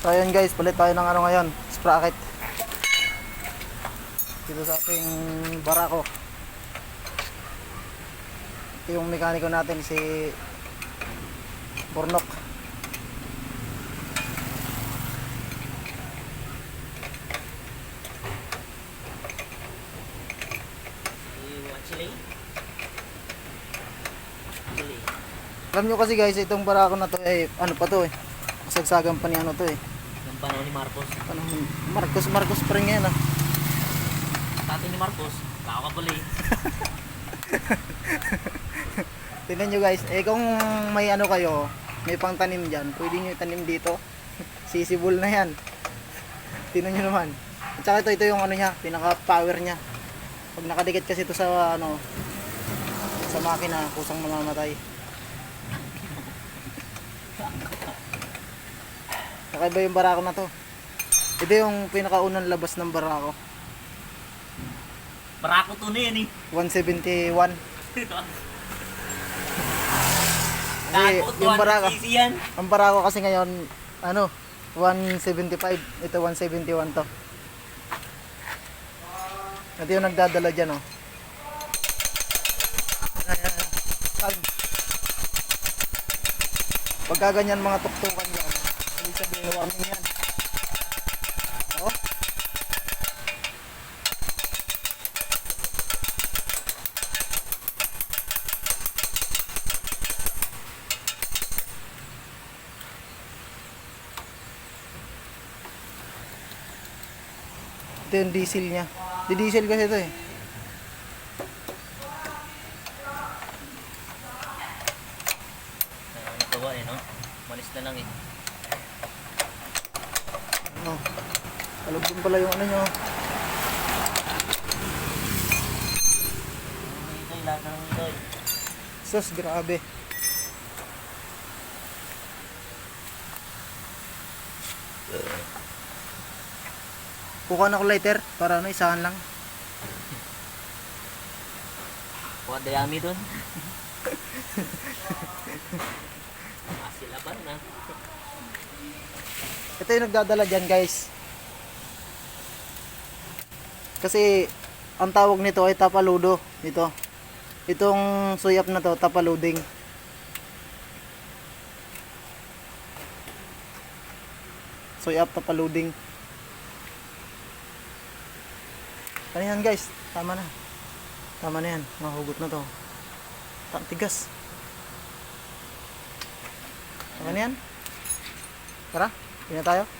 So ayun guys, palit tayo ng ano ngayon, sprocket. Dito sa ating barako. Ito yung mekaniko natin si Bornok. Alam nyo kasi guys, itong barako na to eh, ano pa to eh. Kasagsagan pa ni ano to eh. Yung panahon ni Marcos. Ano, Marcos Marcos pa rin ngayon ah. Tatay ni Marcos, kakakabali. Tingnan nyo guys, eh kung may ano kayo, may pang tanim dyan, pwede nyo itanim dito. Sisibol na yan. Tingnan nyo naman. At saka ito, ito yung ano niya, pinaka power niya. Pag nakadikit kasi ito sa ano, sa makina, kusang mamamatay. Kakaiba yung barako na to. Ito yung pinakaunang labas ng barako. Barako to na yan eh. 171. Takot yung barako. Yan. Ang barako kasi ngayon, ano, 175. Ito 171 to. Ito yung nagdadala dyan, oh. Pag, pagka ganyan mga tuktukan yan, hindi sabihin warning yan. Oh. Ito yung diesel niya. Di diesel kasi ito eh. Ano gawa eh no? Malis na lang eh. Ano. Kalog din pala yung ano nyo. Sus, grabe. Kukuha na ko lighter para ano, isahan lang. Kuha dayami dun. Asilaban na. Ito yung nagdadala dyan guys. Kasi ang tawag nito ay tapaludo. Ito. Itong suyap na to, tapaluding. Suyap, tapaluding. Yan guys? Tama na. Tama na yan. Mahugot na to. Ta- Tigas. Tama na yan. Tara, pina tayo.